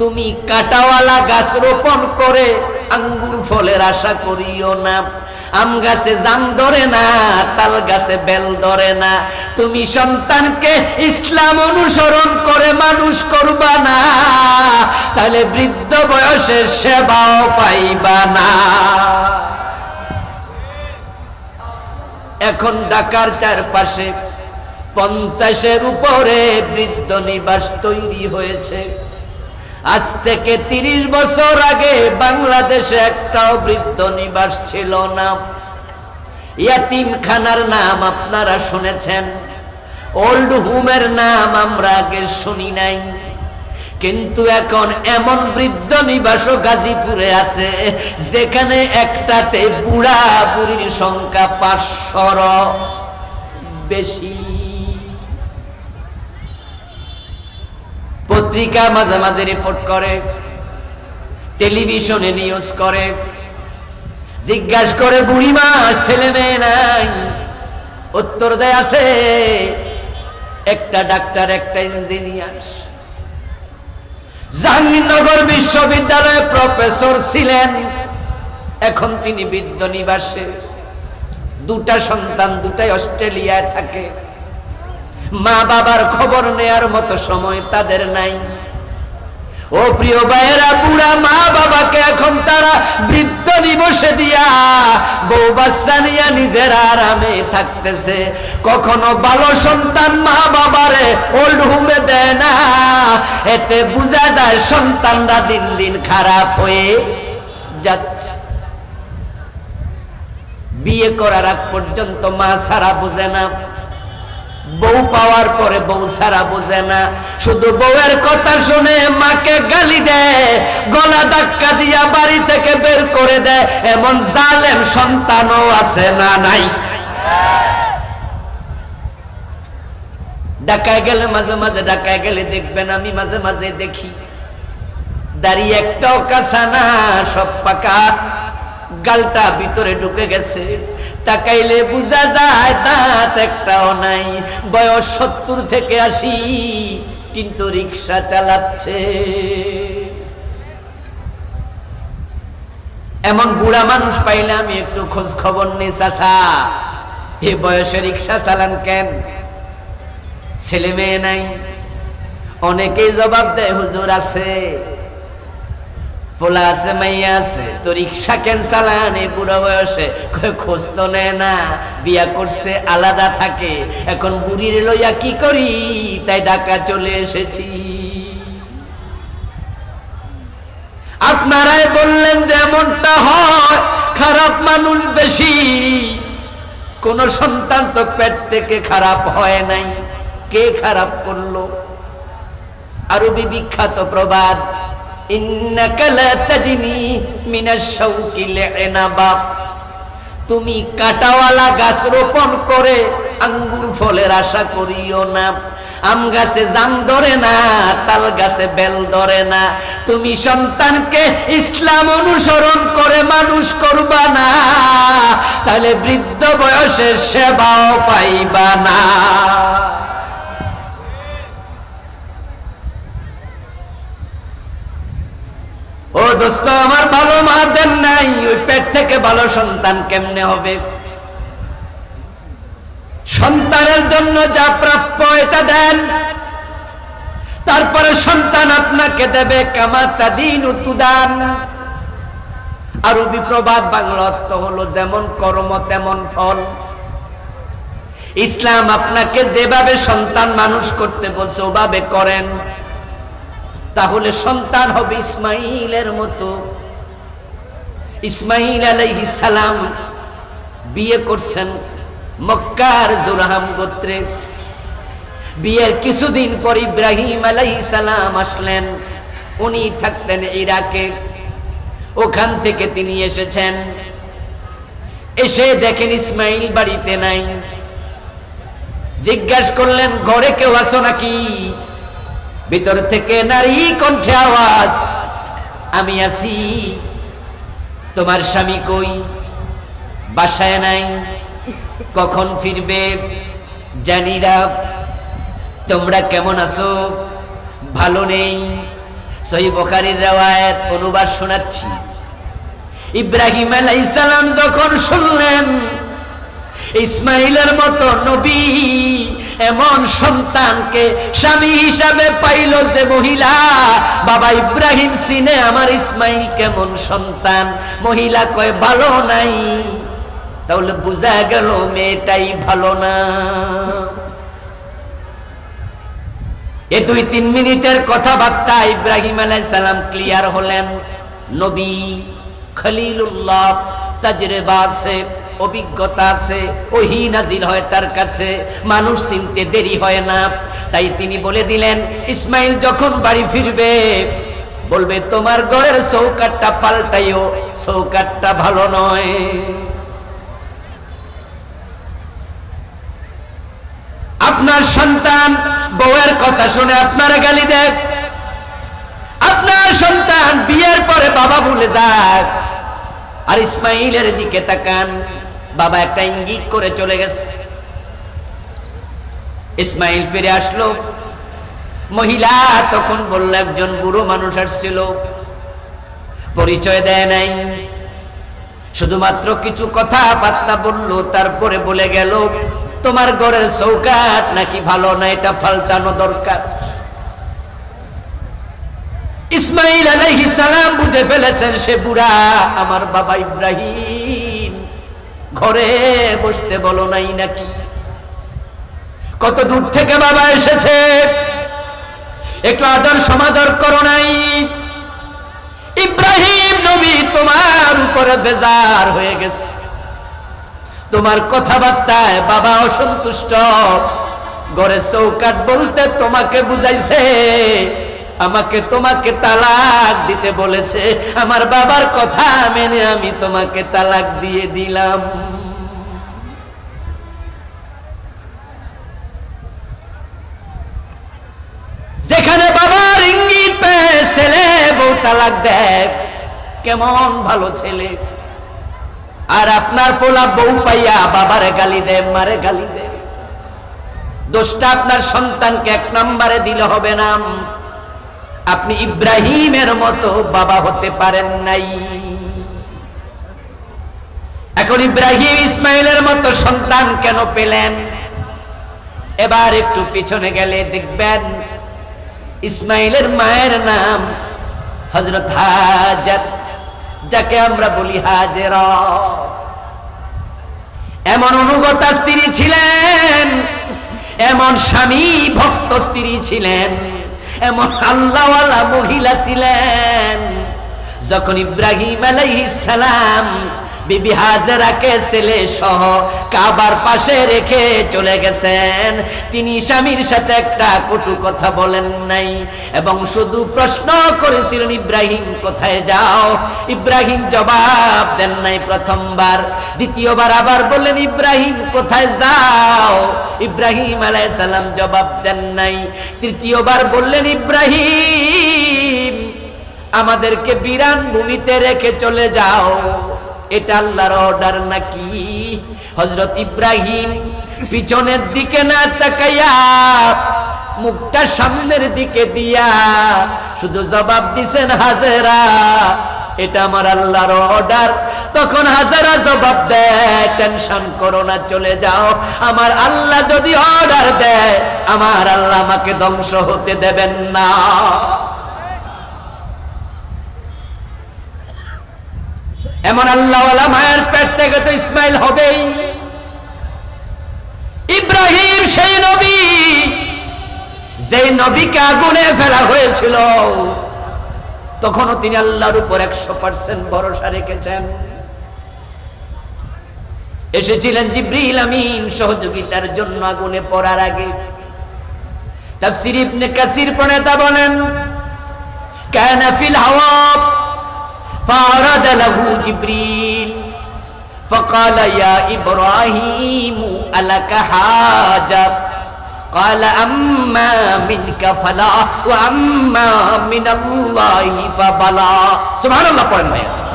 তুমি কাটাওয়ালা গাছ রোপণ করে আঙ্গুর ফলের আশা করিও না, আম গাছে জাম ধরে না, তাল গাছে বেল ধরে না। তুমি সন্তানকে ইসলাম অনুসরণ করে মানুষ করবা না, তাহলে বৃদ্ধ বয়সে সেবাও পাইবা না। এখন ডাকার চারপাশে পঞ্চাশের উপরে বৃদ্ধ নিবাস তৈরি হয়েছে। আজ থেকে তিরিশ বছর আগে বাংলাদেশে একটাও বৃদ্ধ নিবাস ছিল না। ইয়াতিমখানার নাম আপনারা শুনেছেন। ওল্ড হোমের নাম আমরা আগে শুনি নাই। কিন্তু এখন এমন বৃদ্ধ নিবাসও গাজীপুরে আছে, যেখানে একটাতে বুড়া বুড়ির সংখ্যা পাঁচশর বেশি। পত্রিকা মাঝে মাঝে রিপোর্ট করে, টেলিভিশনে নিউজ করে। জিজ্ঞাসা করে, বুড়িমা, ছেলে মেয়ে নাই? উত্তর দেয়, আছে। একটা ডাক্তার, একটা ইঞ্জিনিয়ার জাহাঙ্গীরনগর বিশ্ববিদ্যালয়ে প্রফেসর ছিলেন। এখন তিনি বৃদ্ধ নিবাসে। দুটা সন্তান, দুটাই অস্ট্রেলিয়ায় থাকে। মা বাবার খবর নেয়ার মতো সময় তাদের নাই। ও প্রিয় ভাইয়েরা, বুড়া মা বাবাকে এখন তারা বৃদ্ধ নিবসে দিয়া বউ বাচ্চা নিয়া নিজের আরামে থাকতেছে। কখনো ভালো সন্তান মা বাবারে ওল্ড হোমে দেয় না। এতে বোঝা যায় সন্তানরা দিন দিন খারাপ হয়ে যাচ্ছে। বিয়ে করার আগ পর্যন্ত মা সারা বুঝে না। বউ পাওয়ার পরে বউ সারা বোঝে না। শুধু বউয়ের কথা শুনে মাকে গালি দেয়, গলা ধাক্কা দিয়া বাড়ি থেকে বের করে দেয়। এমন জালেম সন্তানও আছে না নাই। ঢাকায় গেলে মাঝে মাঝে ডাকায় গেলে দেখবেন আমি মাঝে মাঝে দেখি। দাঁড়িয়ে একটাও কাঁচা না, সব পাকা। গালটা ভিতরে ঢুকে গেছে। তাকাইলে বোঝা যায় দাঁত একটাও নাই। বয়স সত্তর থেকে আশি, কিন্তু রিক্সা চালাচ্ছে। এমন বুড়া মানুষ পাইলে আমি একটু খোঁজ খবর নেই চাষা এ বয়সে রিক্সা চালান কেন? ছেলে মেয়ে নাই। অনেকেই জবাব দেয়, হুজুর আছে। পোলা আছে, মাইয়া আছে, তো রিক্সা কেন চালান বুড়ো বয়সে। খোঁজ তো নেয় না, বিয়া করছে, আলাদা থাকে। এখন বুড়ির লইয়া কি করি? তাই চলে এসেছি। আপনারাই বললেন যে এমনটা হয়, খারাপ মানুষ বেশি। কোন সন্তান তো পেট থেকে খারাপ হয় নাই। কে খারাপ করল? আরবি বিখ্যাত প্রবাদ তুমি কাটাওয়ালা গাছ রোপণ করে আঙ্গুর ফলের আশা করিও না, আম গাছে জাম ধরে না, তাল গাছে বেল ধরে না। তুমি সন্তানকে ইসলাম অনুসরণ করে মানুষ করবা না, তাহলে বৃদ্ধ বয়সে সেবাও পাইবা না ও দোস্ত, আমার ভালো মা দেন নাই, ওই পেট থেকে ভালো সন্তান কেমনে হবে? সন্তানের জন্য যা প্রাপ্য এটা দেন। তারপরে সন্তান আপনাকে দেবে কামাতা দিন উতুদান আরবি প্রবাদ বাংলা অর্থ হলো যেমন কর্ম, তেমন ফল। ইসলাম আপনাকে যেভাবে সন্তান মানুষ করতে বলছে, ওভাবে করেন। তাহলে সন্তান হবে ইসমাইলের মতো। ইসমাইল আলাইহি সালাম বিয়ে করছেন মক্কার জোরাহাম গোত্রে। বিয়ের কিছুদিন পর ইব্রাহিম আলাইহি সালাম আসলেন, উনি থাকতেন ইরাকে। ওখান থেকে তিনি এসেছেন। এসে দেখেন ইসমাইল বাড়িতে নাই। জিজ্ঞাসা করলেন, ঘরে কেউ আসো নাকি? ভিতর থেকে নারী কণ্ঠে আওয়াজ, আমি আছি। তোমার স্বামী কই? বাসায় নাই। কখন ফিরবে? জানিরা তোমরা কেমন আছো? ভালো নেই। সহি বখারির রেওয়ায়ত অনুবাদ শোনাচ্ছি। ইব্রাহিম আলাইসালাম যখন শুনলেন, ইসমাইলের মতো নবী এমন সন্তানকে স্বামী হিসাবে পাইল যে মহিলা, বাবা ইব্রাহিম সিনে, আমার ইসমাইল কেমন সন্তান? মহিলা কয়, ভালো নাই। তাহলে বোঝা গেল, মেয়েটাই ভালো না। এ দুই তিন মিনিটের কথাবার্তা ইব্রাহিম আলাইহিস সালাম ক্লিয়ার হলেন। নবী খলিলুল্লাহ তাজরেবা আছে। অভিজ্ঞতা আছে, ওহি নাজিল হয় তার কাছে। মানুষ চিনতে দেরি হয় না। তাই তিনি বলে দিলেন, ইসমাইল যখন বাড়ি ফিরবে, বলবে, তোমার ঘরের চৌকাটটা পাল্টাইও চৌকাটটা ভালো নয়। আপনার সন্তান বউয়ের কথা শুনে আপনার গালি দেয়। আপনার সন্তান বিয়ের পরে বাবা ভুলে যাক, আর ইসমাইলের দিকে তাকান। বাবা একটা ইঙ্গিত করে চলে গেছে। ইসমাইল ফিরে আসলো। মহিলা তখন বলল, একজন বুড়ো মানুষ আসছিল। পরিচয় দেয় নাই। শুধুমাত্র কিছু কথা বার্তা বলল, তারপরে বলে গেল, তোমার ঘরের চৌকাট নাকি ভালো না, এটা পাল্টানো দরকার। ইসমাইল আলাইহিস সালাম বুঝে ফেলেছেন, সে বুড়া আমার বাবা ইব্রাহিম। ঘরে বসতে বলো নাই নাকি? কত দূর থেকে বাবা এসেছে? একটু আদর সমাদর করো নাই। ইব্রাহিম নবী তোমার উপরে বেজার হয়ে গেছে। তোমার কথাবার্তায় বাবা অসন্তুষ্ট। ঘরে চৌকাট বলতে তোমাকে বুঝাইছে আমাকে তোমাকে তালাক দিতে বলেছে। আমার বাবার কথা মেনে আমি তোমাকে তালাক দিয়ে দিলাম। যেখানে বাবার ইঙ্গিত পেয়ে ছেলে বউ তালাক দেয়, কেমন ভালো ছেলে। আর আপনার পোলা বউ পাইয়া বাবারে গালি দেয়, মারে গালি দেয়। দোষটা আপনার সন্তানকে এক নম্বরে দিলে হবে না। আপনি ইব্রাহিমের মতো বাবা হতে পারেন নাই। এখন ইব্রাহিম ইসমাইলের মতো সন্তান কেন পেলেন? এবার একটু পিছনে গেলে দেখবেন ইসমাইলের মায়ের নাম হজরত হাজার, যাকে আমরা বলি হাজের। এমন অনুগতা স্ত্রী ছিলেন, এমন স্বামী ভক্ত স্ত্রী ছিলেন। এমন আল্লাহওয়ালা মহিলা ছিলেন যখন ইব্রাহিম আলাইহিস সালাম বিবি হাজারাকে ছেলে সহ কাবার পাশে রেখে চলে গেছেন। তিনি স্বামীর সাথে একটা কটু কথা বলেন নাই এবং শুধু প্রশ্ন করেছিলেন, ইব্রাহিম, কোথায় যাও? ইব্রাহিম জবাব দেন নাই প্রথমবার। দ্বিতীয়বার আবার বললেন, ইব্রাহিম, কোথায় যাও? ইব্রাহিম আলাইসাল্লাম জবাব দেন নাই। তৃতীয়বার বললেন, ইব্রাহিম, আমাদেরকে বিরান ভূমিতে রেখে চলে যাও। এটা আল্লাহর অর্ডার নাকি? হজরত ইব্রাহিম পিছনের দিকে না তাকাইয়া মুখটা সামনের দিকে দিয়া শুধু জবাব দিছেন, হাজেরা, এটা আমার আল্লাহর অর্ডার তখন হাজারা জবাব দেয় টেনশন করো না, চলে যাও। আমার আল্লাহ যদি অর্ডার দেয়, আমার আল্লাহ আমাকে ধ্বংস হতে দেবেন না। এমন আল্লাহওয়ালা মায়ের পেট থেকে তো ইসমাইল হবেই। ইব্রাহিম সেই নবী, যেই নবীকে আগুনে ফেলা হয়েছিল, তখনও তিনি আল্লাহর উপর একশো পার্সেন্ট ভরসা রেখেছেন। এসেছিলেন জিব্রিল আমিন সহযোগিতার জন্য আগুনে পড়ার আগে। তাফসির ইবনে কাসির প্রণেতা বলেন, কানা ফিল হাওয়া فأراد له جبريل. فقال يا إبراهيم ألك حاجة؟ قال أما منك فلا وأما من الله فبلا. سبحان الله قرآن بھائی